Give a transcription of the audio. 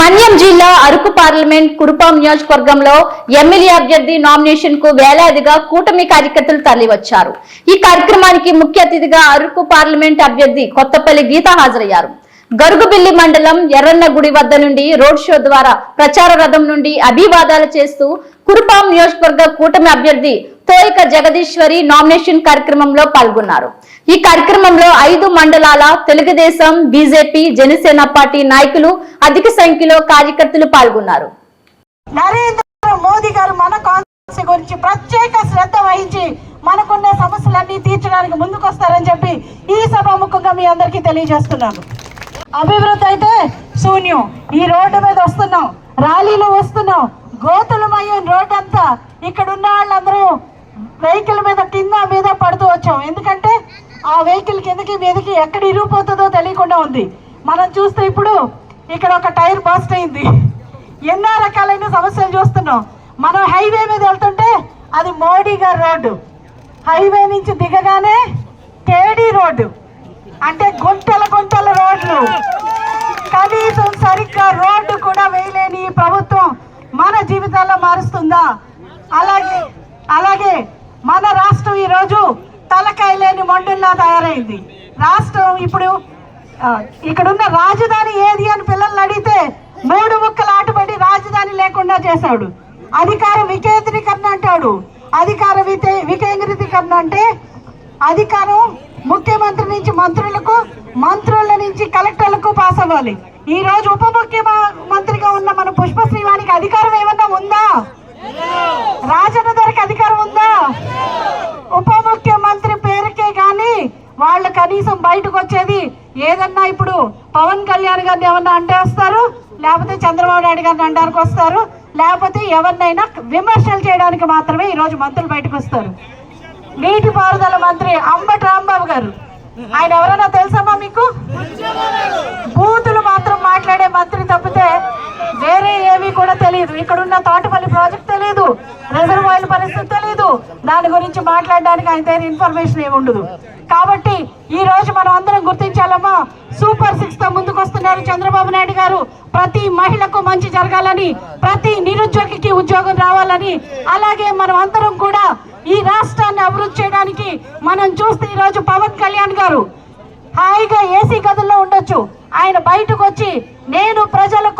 మన్యం జిల్లా అరకు పార్లమెంట్ కురుపాం నియోజకవర్గంలో ఎమ్మెల్యే అభ్యర్థి నామినేషన్కు వేలాదిగా కూటమి కార్యకర్తలు తరలివచ్చారు. ఈ కార్యక్రమానికి ముఖ్య అతిథిగా అరకు పార్లమెంట్ అభ్యర్థి కొత్తపల్లి గీత హాజరయ్యారు. గరుగుబిల్లి మండలం ఎర్రన్న గుడి వద్ద నుండి రోడ్ షో ద్వారా ప్రచార రథం నుండి అభివాదాలు చేస్తూ కురుపాం నియోజకవర్గ కూటమి అభ్యర్థి తోయిక జగదీశ్వరి నామినేషన్ కార్యక్రమంలో పాల్గొన్నారు. ఈ కార్యక్రమంలో ఐదు మండలాల తెలుగుదేశం బీజేపీ జనసేన పార్టీ నాయకులు అధిక సంఖ్యలో కార్యకర్తలు పాల్గొన్నారు. నరేంద్ర మోదీ గారు మన కాన్స్టిట్యూన్సీ గురించి ప్రత్యేక శ్రద్ధ వహించి మనకున్న సమస్యలన్నీ తీర్చడానికి ముందుకొస్తారని చెప్పి ఈ సభాముఖంగా మీ అందరికీ తెలియజేస్తున్నాను. అభివృద్ధి అయితే శూన్యం. ఈ రోడ్డు మీద వస్తున్నాం. ర్యాలీలు వస్తున్నాం. గోతులమయ్యే రోడ్ అంతా ఇక్కడ ఉన్న వాళ్ళందరూ వెహికల్ మీద కింద మీద పడుతూ వచ్చాం. ఎందుకంటే ఆ వెహికల్ కిందకి మీదకి ఎక్కడ ఇరిగిపోతుందో తెలియకుండా ఉంది. మనం చూస్తే ఇప్పుడు ఇక్కడ ఒక టైర్ బాస్ట్ అయింది. ఎన్నో రకాలైన సమస్యలు చూస్తున్నాం. మనం హైవే మీద వెళ్తుంటే అది మోడీ గారి రోడ్డు. హైవే నుంచి దిగగానే కేడీ రోడ్డు. అంటే గుంటల గుంటల రోడ్లు. కనీసం సరిగ్గా రోడ్డు కూడా వేయలేని ప్రభుత్వం మన జీవితాల్లో మారుస్తుందా? అలాగే అలాగే మన రాష్ట్రం ఈరోజు లేని తయారైంది. రాష్ట్రం ఇప్పుడు ఇక్కడున్న రాజధాని ఏది అని పిల్లల్ని అడిగితే మూడు ముక్కలు ఆటపడి రాజధాని లేకుండా చేశాడు. అధికార వికేంద్రీకరణ అంటాడు. అధికార వితే వికేంద్రీకరణ అంటే అధికారం ముఖ్యమంత్రి నుంచి మంత్రులకు మంత్రుల నుంచి కలెక్టర్లకు పాస్ అవ్వాలి. ఈ రోజు ఉప ముఖ్యమంత్రిగా ఉన్న మన పుష్ప శ్రీవానికి అధికారం ఏమన్నా ఉందా? వాళ్ళు కనీసం బయటకు వచ్చేది ఏదన్నా ఇప్పుడు పవన్ కళ్యాణ్ గారిని ఏమన్నా అంటే వస్తారు? లేకపోతే చంద్రబాబు నాయుడు గారిని అంటానికి వస్తారు? లేకపోతే ఎవరినైనా విమర్శలు చేయడానికి మాత్రమే ఈరోజు మంత్రులు బయటకు వస్తారు. నీటిపారుదల మంత్రి అంబటి రాంబాబు గారు. ఆయన ఎవరైనా తెలుసమ్మా మీకు? బూతులు మాత్రం మాట్లాడే మంత్రి తప్పితే వేరే ఏమీ కూడా తెలియదు. ఇక్కడున్న తోటపల్లి ప్రాజెక్ట్ తెలియదు. రిజర్వాయర్ పరిస్థితి దాని గురించి మాట్లాడడానికి ఆయన దగ్గర ఇన్ఫర్మేషన్ ఏమి ఉండదు. కాబట్టి ఈ రోజు మనం అందరం గుర్తించాలమ్మా సూపర్ సిక్స్తో ముందుకు వస్తున్నారు చంద్రబాబు నాయుడు గారు. ప్రతి మహిళకు మంచి జరగాలని ప్రతి నిరుద్యోగికి ఉద్యోగం రావాలని అలాగే మనం అందరం కూడా ఈ రాష్ట్రాన్ని అభివృద్ధి చేయడానికి మనం చూస్తే ఈ రోజు పవన్ కళ్యాణ్ గారు హాయిగా ఏసీ గదుల్లో ఉండొచ్చు. ఆయన బయటకు వచ్చి నేను ప్రజలకు